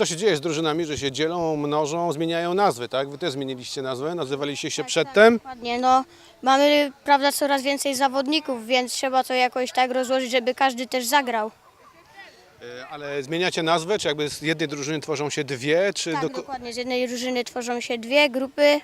Co się dzieje z drużynami, że się dzielą, mnożą, zmieniają nazwy, tak? Wy też zmieniliście nazwę, nazywaliście się przedtem. Dokładnie, no mamy prawda coraz więcej zawodników, więc trzeba to jakoś tak rozłożyć, żeby każdy też zagrał. E, Ale zmieniacie nazwę, czy jakby z jednej drużyny tworzą się dwie, czy Tak, do... dokładnie. Z jednej drużyny tworzą się dwie grupy.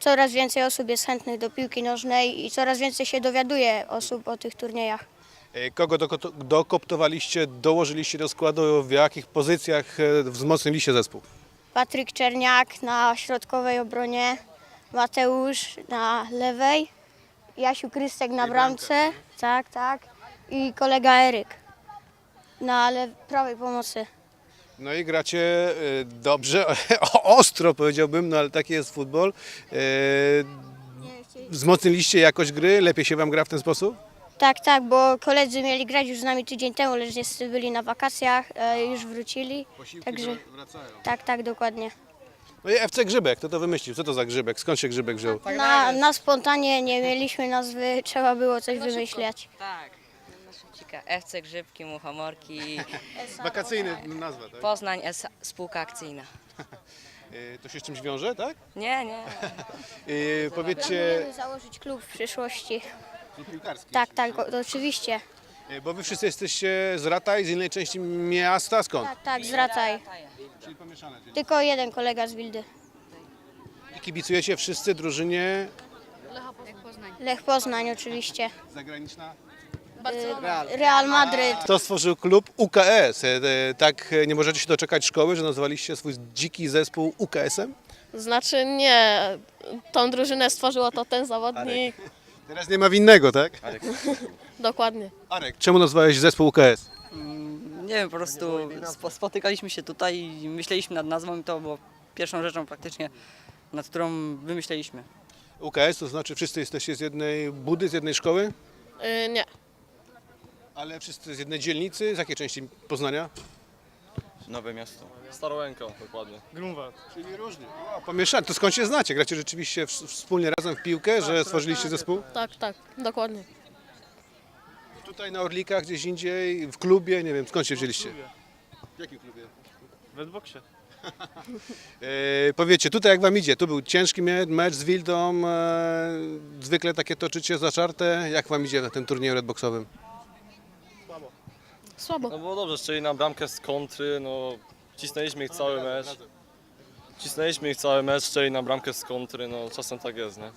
Coraz więcej osób jest chętnych do piłki nożnej i coraz więcej się dowiaduje osób o tych turniejach. E, kogo doko- dokoptowaliście, dołożyliście do składu, w jakich pozycjach e, wzmocniliście zespół? Patryk Czerniak na środkowej obronie, Mateusz na lewej, Jasiu Krystek na bramce, tak, tak, i kolega Eryk na prawej pomocy. No i gracie e, dobrze, ostro powiedziałbym, no ale taki jest futbol. Wzmocniliście jakość gry, lepiej się wam gra w ten sposób? Tak, tak, bo koledzy mieli grać już z nami tydzień temu, lecz niestety byli na wakacjach, e, już wrócili. Także tak, tak, dokładnie. No i FC Grzybek, kto to wymyślił? Co to za Grzybek? Skąd się Grzybek wziął? Na, na spontanie nie mieliśmy nazwy, trzeba było coś wymyślać. Tak. Cika. FC Grzybki, Muchomorki, Wakacyjny nazwa, tak? Poznań S spółka akcyjna. E, To się z czymś wiąże, tak? Nie, nie. E, Powiedzcie, Planujemy założyć klub w przyszłości. Piłkarski. Tak, tak, o- to oczywiście. E, Bo wy wszyscy jesteście z Rataj, z innej części miasta, skąd? Tak, tak, zwracaj. Czyli pomieszane. Tylko jeden kolega z Wildy. I kibicujecie wszyscy drużynie Lech Poznań oczywiście. zagraniczna? Real Madryt. Kto stworzył klub UKS? E, e, Tak e, nie możecie się doczekać szkoły, że nazwaliście swój dziki zespół UKS-em? Znaczy nie, tą drużynę stworzyło to ten zawodnik. Teraz nie ma winnego, tak? Dokładnie. Arek, czemu nazwałeś zespół UKS? Nie wiem, po prostu spo- spotykaliśmy się tutaj i myśleliśmy nad nazwą i to było pierwszą rzeczą praktycznie, nad którą wymyśleliśmy. UKS to znaczy wszyscy jesteście z jednej budy, z jednej szkoły? Y, nie, Ale wszyscy z jednej dzielnicy? Z jakiej części Poznania? Nowe miasto. Starołęka, dokładnie. Czyli różnie. O, pomieszane. To skąd się znacie? Gracie rzeczywiście w- wspólnie razem w piłkę, że stworzyliście zespół? tak, tak, dokładnie. Tutaj na Orlikach, gdzieś indziej, w klubie, nie wiem, skąd się wzięliście? W jakim klubie? W Redboxie. E, powiecie, tutaj jak wam idzie? Tu był ciężki mie- mecz z Wildą, e, zwykle takie toczycie zaczarte. Jak wam idzie na tym turnieju redboxowym? Słabo. No było dobrze, strzeli nam bramkę z kontry, no cisnęliśmy ich cały mecz. Cisnęliśmy ich cały mecz, strzeli nam bramkę z kontry, no czasem tak jest, nie?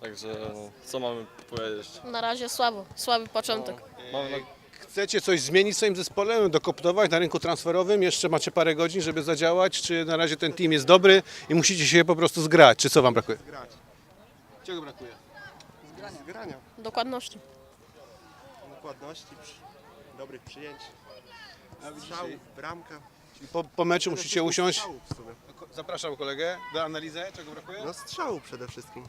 Także no, co mamy powiedzieć? Na razie słabo, słaby początek. Mamy na... Chcecie coś zmienić w swoim zespole, dokoptować na rynku transferowym? Jeszcze macie parę godzin, żeby zadziałać? Czy na razie ten team jest dobry i musicie się po prostu zgrać? Czy co wam brakuje? Czego brakuje? Grania, Dokładności. dokładności, przy, dobrych przyjęć, strzałów, bramka. Po, po meczu musicie usiąść. Strzałów w sumie. Zapraszam kolegę do analizy. Czego brakuje? No strzału przede wszystkim.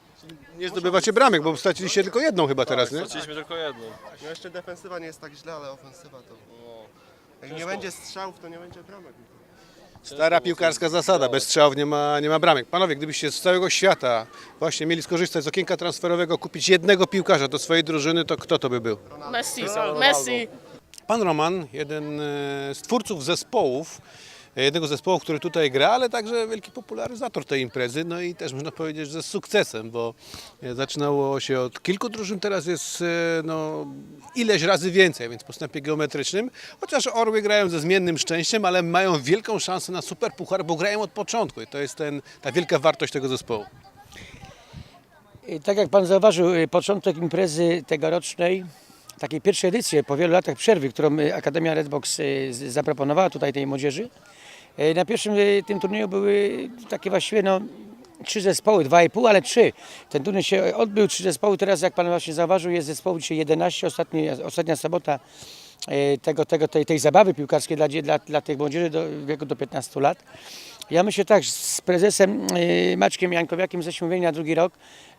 Nie zdobywacie bramek, bo straciliście tylko jedną chyba teraz, nie? Straciliśmy tylko jedną. No jeszcze defensywa nie jest tak źle, ale ofensywa to... Jak nie będzie strzałów, to nie będzie bramek. Stara piłkarska zasada, bez strzałów nie ma, nie ma bramek. Panowie, gdybyście z całego świata właśnie mieli skorzystać z okienka transferowego, kupić jednego piłkarza do swojej drużyny, to kto to by był? Messi, Messi. Pan Roman, jeden e, z twórców zespołów, e, jednego z zespołów, który tutaj gra, ale także wielki popularyzator tej imprezy, no i też można powiedzieć, że z sukcesem, bo e, zaczynało się od kilku drużyn, teraz jest no, ileś razy więcej, więc postępie geometrycznym, chociaż Orły grają ze zmiennym szczęściem, ale mają wielką szansę na super puchar, bo grają od początku i to jest ten, ta wielka wartość tego zespołu. Tak jak Pan zauważył, początek imprezy tegorocznej, takiej pierwszej edycji po wielu latach przerwy, którą y, Akademia Redbox z- zaproponowała tutaj tej młodzieży. Y, Na pierwszym tym turnieju były takie właściwie no, trzy zespoły, dwa i pół, ale trzy. Ten turniej się odbył, trzy zespoły. Teraz jak Pan właśnie zauważył, jest zespołu dzisiaj 11, ostatni, ostatnia sobota tego, tego, tej, tej zabawy piłkarskiej dla, dla, dla tych młodzieży do, wieku do 15 lat. Ja myślę tak, z prezesem Maćkiem Jankowiakiem jesteśmy umówieni na drugi rok,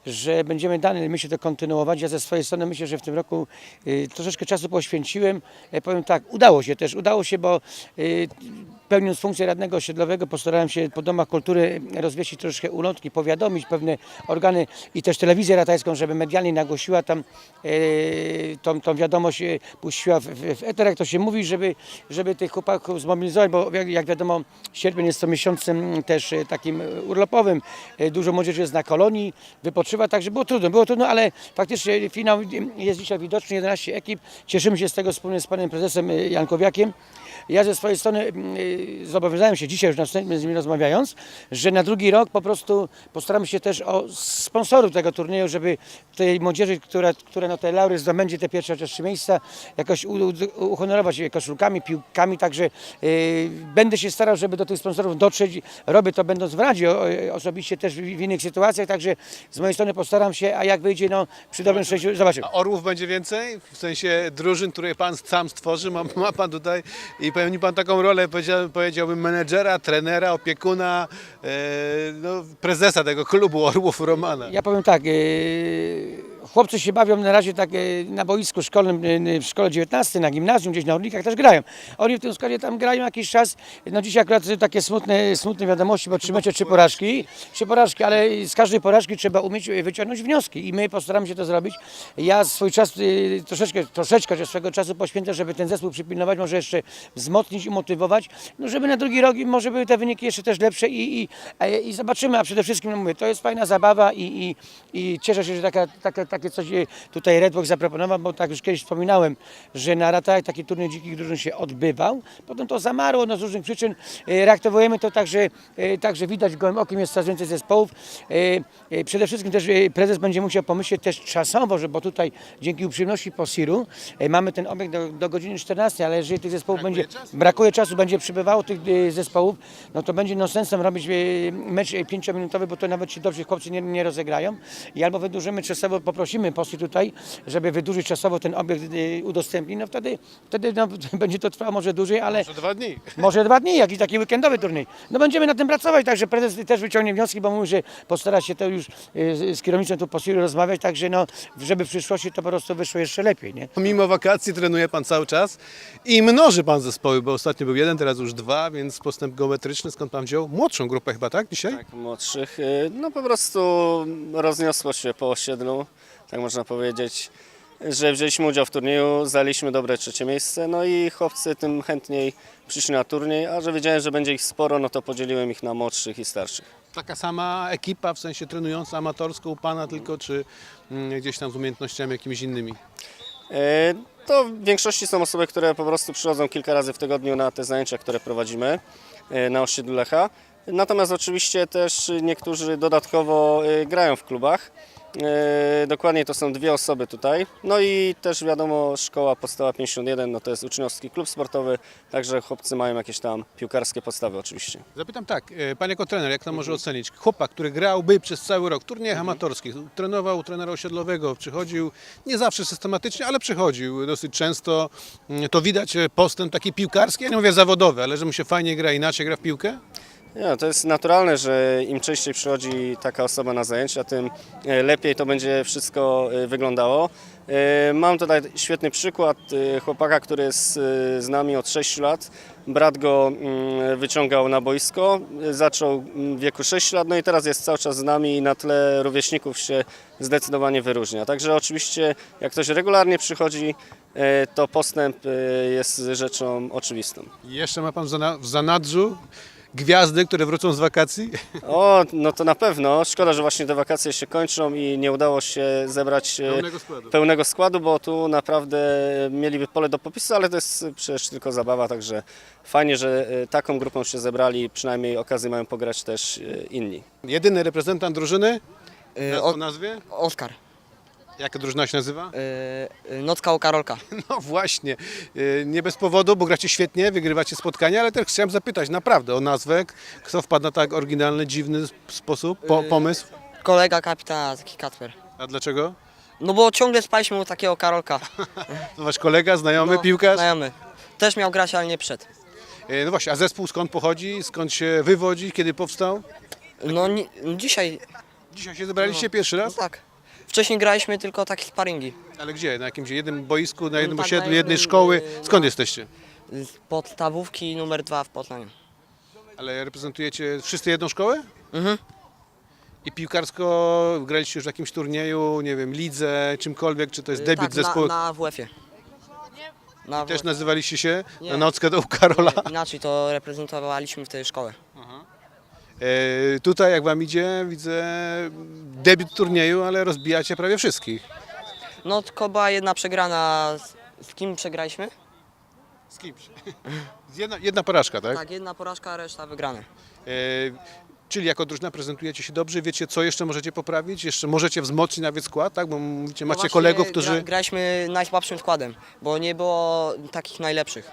że będziemy dalej myślę to kontynuować. Ja ze swojej strony myślę, że w tym roku y, troszeczkę czasu poświęciłem. E, powiem tak, udało się też, udało się, bo y, pełniąc funkcję radnego osiedlowego postarałem się po domach kultury rozwiesić troszkę ulotki, powiadomić pewne organy i też telewizję ratajską, żeby medialnie nagłosiła tam e, tą, tą wiadomość, e, puściła w, w, w eter, jak to się mówi, żeby, żeby tych chłopaków zmobilizować, bo jak, jak wiadomo sierpień jest to miesiącem też e, takim urlopowym, dużo młodzieży jest na kolonii, wypoczywa, także było trudno, było trudno, ale faktycznie finał jest dzisiaj widoczny, 11 ekip, cieszymy się z tego wspólnie z panem prezesem Jankowiakiem. Ja ze swojej strony mm, zobowiązałem się dzisiaj już następnie z nimi rozmawiając, że na drugi rok po prostu postaramy się też o sponsorów tego turnieju, żeby tej młodzieży, która, która no te laury zdobędzie te pierwsze chociaż trzy miejsca, jakoś uhonorować je koszulkami, piłkami, także y, będę się starał, żeby do tych sponsorów dotrzeć. Robię to będąc w Radzie o, osobiście też w, w innych sytuacjach, także z mojej strony postaram się, a jak wyjdzie, no przy dobrym szczęściu, zobaczymy. A orłów będzie więcej? W sensie drużyn, które pan sam stworzy, ma, ma pan tutaj i pełni pan taką rolę, powiedział, powiedziałbym, menedżera, trenera, opiekuna, e, no, prezesa tego klubu Orłów Romana. Ja powiem tak, e, chłopcy się bawią na razie tak e, na boisku szkolnym, e, w szkole 19, na gimnazjum, gdzieś na Orlikach też grają. Oni w tym składzie tam grają jakiś czas. No dzisiaj akurat takie smutne, smutne wiadomości, bo trzy mecze, trzy porażki, trzy porażki, ale z każdej porażki trzeba umieć wyciągnąć wnioski i my postaramy się to zrobić. Ja swój czas e, troszeczkę, troszeczkę swego czasu poświęcę, żeby ten zespół przypilnować, może jeszcze wzmocnić i motywować, no żeby na drugi rok może były te wyniki jeszcze też lepsze i, i, e, i zobaczymy, a przede wszystkim no mówię, to jest fajna zabawa i, i, i cieszę się, że taka, taka, takie coś e, tutaj Redbox zaproponował, bo tak już kiedyś wspominałem, że na ratach taki turniej dzikich drużyn się odbywał, potem to zamarło no, z różnych przyczyn, e, reaktywujemy to także, także widać gołym okiem jest coraz więcej zespołów. E, Przede wszystkim też prezes będzie musiał pomyśleć też czasowo, że bo tutaj dzięki uprzejmości POSIR-u mamy ten obiekt do, do godziny 14, ale jeżeli tych zespołów będzie, brakuje czasu, będzie przybywało tych zespołów, no to będzie nonsensem robić mecz pięciominutowy, bo to nawet ci dobrzy chłopcy nie, nie rozegrają i albo wydłużymy czasowo, poprosimy POSIR tutaj, żeby wydłużyć czasowo ten obiekt e, udostępnić, no wtedy, wtedy no, będzie to trwało może dłużej, ale Może dwa dni. może dwa dni, jakiś taki weekendowy turniej. No będziemy nad tym pracować, także prezes też wyciągnie wnioski, bo mówi, że postara się to już e, z kierownicą tu po Siru rozmawiać, także no, żeby w przyszłości to po prostu wyszło jeszcze lepiej, nie? Mimo wakacji trenuje pan cały czas i mnoży pan zespoły, bo ostatnio był jeden, teraz już dwa, więc postęp geometryczny. Skąd pan wziął? Młodszą grupę chyba, tak? Dzisiaj? Tak, młodszych. y, No po prostu rozniosło się po osiedlu, tak można powiedzieć, że wzięliśmy udział w turnieju, zaliśmy dobre trzecie miejsce, no i chłopcy tym chętniej przyszli na turniej, a że wiedziałem, że będzie ich sporo, no to podzieliłem ich na młodszych i starszych. Taka sama ekipa, w sensie trenująca amatorsko u pana tylko, czy mm, gdzieś tam z umiejętnościami jakimiś innymi? E, To w większości są osoby, które po prostu przychodzą kilka razy w tygodniu na te zajęcia, które prowadzimy e, na osiedlu Lecha. Natomiast oczywiście też niektórzy dodatkowo e, grają w klubach. E, Dokładnie to są dwie osoby tutaj. No i też wiadomo, szkoła podstawa 51, no to jest uczniowski klub sportowy, także chłopcy mają jakieś tam piłkarskie podstawy oczywiście. Zapytam tak, e, pan jako trener, jak to może ocenić? Chłopak, który grałby przez cały rok w turniejach amatorskich, trenował trenera osiedlowego, przychodził nie zawsze systematycznie, ale przychodził dosyć często. Mm, To widać e, postęp taki piłkarski, ja nie mówię zawodowy, ale że mu się fajnie gra, inaczej gra w piłkę? Ja, to jest naturalne, że im częściej przychodzi taka osoba na zajęcia, tym e, lepiej to będzie wszystko e, wyglądało. E, Mam tutaj świetny przykład chłopaka, który jest z nami od 6 lat. Brat go mm, wyciągał na boisko, zaczął mm, w wieku 6 lat, no i teraz jest cały czas z nami i na tle rówieśników się zdecydowanie wyróżnia. Także oczywiście jak ktoś regularnie przychodzi, to postęp jest rzeczą oczywistą. Jeszcze ma pan w zanadrzu gwiazdy, które wrócą z wakacji? O, no to na pewno. Szkoda, że właśnie te wakacje się kończą i nie udało się zebrać e, Pełnego składu. pełnego składu, bo tu naprawdę mieliby pole do popisu, ale to jest przecież tylko zabawa, także fajnie, że e, taką grupą się zebrali, przynajmniej okazję mają pograć też e, inni. Jedyny reprezentant drużyny? E, O nazwie? Oskar, Jaka drużyna się nazywa? Nocka u Karolka. No właśnie, Yy, nie bez powodu, bo gracie świetnie, wygrywacie spotkania, ale też chciałem zapytać naprawdę o nazwę, kto wpadł na tak oryginalny, dziwny sposób, po, pomysł, Kolega kapitana, taki Kacper. a dlaczego? No bo ciągle spaliśmy u takiego Karolka. To wasz kolega, znajomy, No, piłkarz? Znajomy. Też miał grać, ale nie przed. Yy, No właśnie, a zespół skąd pochodzi, skąd się wywodzi, kiedy powstał? No ni- dzisiaj, Dzisiaj się zebraliście No. pierwszy no raz? tak. Wcześniej graliśmy tylko takie sparingi. Ale gdzie? Na jakimś jednym boisku, na jednym tak, osiedlu, jednej jednym, szkoły? yy, Skąd jesteście? Z podstawówki numer dwa w Poznaniu. Ale reprezentujecie wszyscy jedną szkołę? Mhm. I piłkarsko graliście już w jakimś turnieju, nie wiem, lidze, czymkolwiek, czy to jest debiut tak, zespołu? Na, na WF-ie. Na Też WF. nazywaliście się Nie. na nockę do u Karola? Inaczej to reprezentowaliśmy wtedy szkołę. E, tutaj jak wam idzie, widzę debiut turnieju, ale rozbijacie prawie wszystkich. No tylko była jedna przegrana. Z, z kim przegraliśmy? Z kimś? Jedna, jedna porażka, tak? Tak, jedna porażka, reszta wygrane. E, czyli jako drużyna prezentujecie się dobrze, wiecie co jeszcze możecie poprawić, jeszcze możecie wzmocnić nawet skład, tak? Bo mówicie, No macie właśnie kolegów, którzy Gra, graliśmy najsłabszym składem, bo nie było takich najlepszych.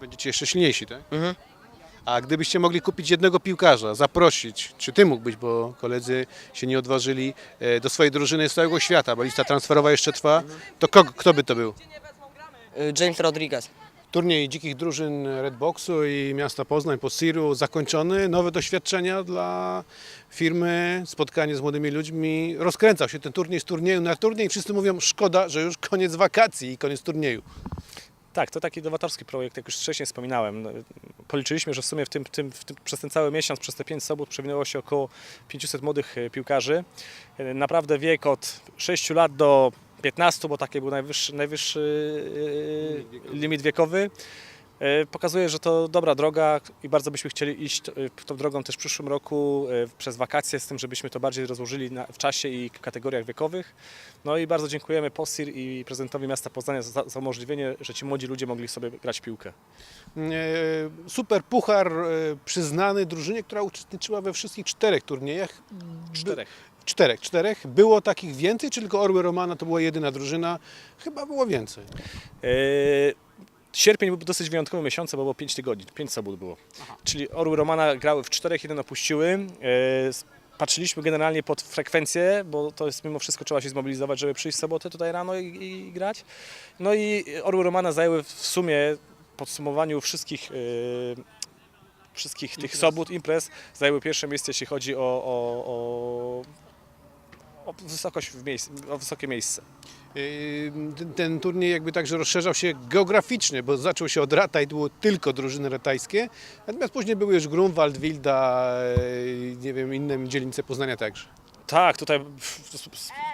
będziecie jeszcze silniejsi, tak? Mhm. A gdybyście mogli kupić jednego piłkarza, zaprosić, czy ty mógłbyś, bo koledzy się nie odważyli e, do swojej drużyny z całego świata, bo lista transferowa jeszcze trwa, to kogo, kto by to był? Y, James Rodriguez. Turniej dzikich drużyn Redboxu i miasta Poznań po Siru zakończony. Nowe doświadczenia dla firmy, spotkanie z młodymi ludźmi. Rozkręcał się ten turniej z turnieju na turniej. Wszyscy mówią, szkoda, że już koniec wakacji i koniec turnieju. Tak, to taki nowatorski projekt, jak już wcześniej wspominałem. No, Policzyliśmy, że w sumie w tym, tym, w tym, przez ten cały miesiąc, przez te 5 sobot przewinęło się około 500 młodych e, piłkarzy. E, Naprawdę wiek od 6 lat do 15, bo taki był najwyższy, najwyższy e, limit wiekowy. E, Pokazuje, że to dobra droga i bardzo byśmy chcieli iść e, tą drogą też w przyszłym roku e, przez wakacje, z tym, żebyśmy to bardziej rozłożyli w czasie i kategoriach wiekowych. No i bardzo dziękujemy POSIR i prezydentowi miasta Poznania za, za umożliwienie, że ci młodzi ludzie mogli sobie grać piłkę. E, Super puchar przyznany drużynie, która uczestniczyła we wszystkich czterech turniejach. Czterech. Czterech, czterech. Było takich więcej, czy tylko Orły Romana to była jedyna drużyna? Chyba było więcej. E, Sierpień był dosyć wyjątkowym miesiącem, bo było 5 tygodni, 5 sobot było. Czyli Orły Romana grały w czterech, jeden opuściły. E, Patrzyliśmy generalnie pod frekwencję, bo to jest mimo wszystko trzeba się zmobilizować, żeby przyjść w sobotę tutaj rano i, i grać. No i Orły Romana zajęły w sumie podsumowaniu wszystkich e, wszystkich tych sobot, imprez, zajęły pierwsze miejsce, jeśli chodzi o, o, o, o wysokość w miejsc, o wysokie miejsce. Yy, Ten, turniej jakby także rozszerzał się geograficznie, bo zaczął się od Rata i było tylko drużyny ratajskie, natomiast później były już Grunwald, Wilda, yy, nie wiem, inne dzielnice Poznania także. Tak, tutaj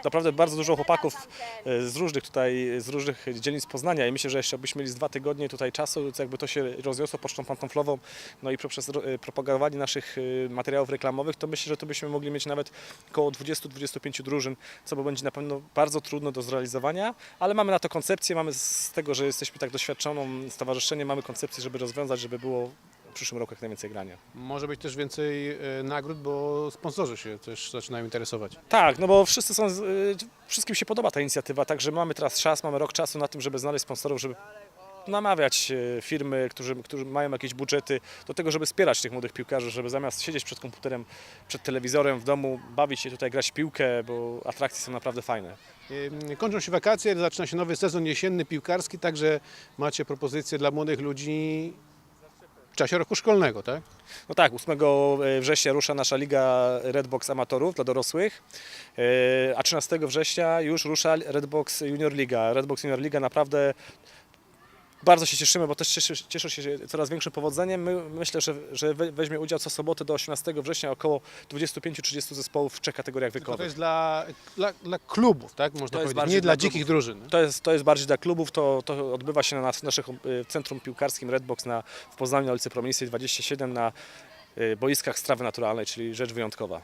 naprawdę bardzo dużo chłopaków e, z różnych tutaj, z różnych dzielnic Poznania i myślę, że jeszcze byśmy mieli z dwa tygodnie tutaj czasu, to jakby to się rozniosło pocztą pantoflową, no i poprzez e, propagowanie naszych e, materiałów reklamowych, to myślę, że to byśmy mogli mieć nawet około 20-25 drużyn, co będzie na pewno bardzo trudno do zrealizowania, ale mamy na to koncepcję, mamy z tego, że jesteśmy tak doświadczoną stowarzyszeniem, mamy koncepcję, żeby rozwiązać, żeby było w przyszłym roku jak najwięcej grania. Może być też więcej yy, nagród, bo sponsorzy się też zaczynają interesować. Tak, no bo wszyscy są, z- y, wszystkim się podoba ta inicjatywa, także mamy teraz czas, mamy rok czasu na tym, żeby znaleźć sponsorów, żeby namawiać y, firmy, którzy, którzy mają jakieś budżety do tego, żeby wspierać tych młodych piłkarzy, żeby zamiast siedzieć przed komputerem, przed telewizorem w domu, bawić się tutaj, grać w piłkę, bo atrakcje są naprawdę fajne. Kończą się wakacje, zaczyna się nowy sezon jesienny piłkarski, także macie propozycje dla młodych ludzi w czasie roku szkolnego, tak? No tak, 8 września rusza nasza Liga Redbox Amatorów dla dorosłych, e, a 13 września już rusza Redbox Junior Liga. Redbox Junior Liga naprawdę bardzo się cieszymy, bo też cieszy, cieszy się coraz większym powodzeniem. My, myślę, że, że we- weźmie udział co sobotę do 18 września około 25-30 zespołów w trzech kategoriach Tylko to wiekowych. jest dla, dla, dla klubów, tak? Można powiedzieć, nie dla dzikich drużyn. To jest, to jest bardziej dla klubów, to, to odbywa się na nas, naszych e, centrum piłkarskim Redbox na, w Poznaniu na ulicy Promiejskiej 27 na e, boiskach strawy naturalnej, czyli rzecz wyjątkowa.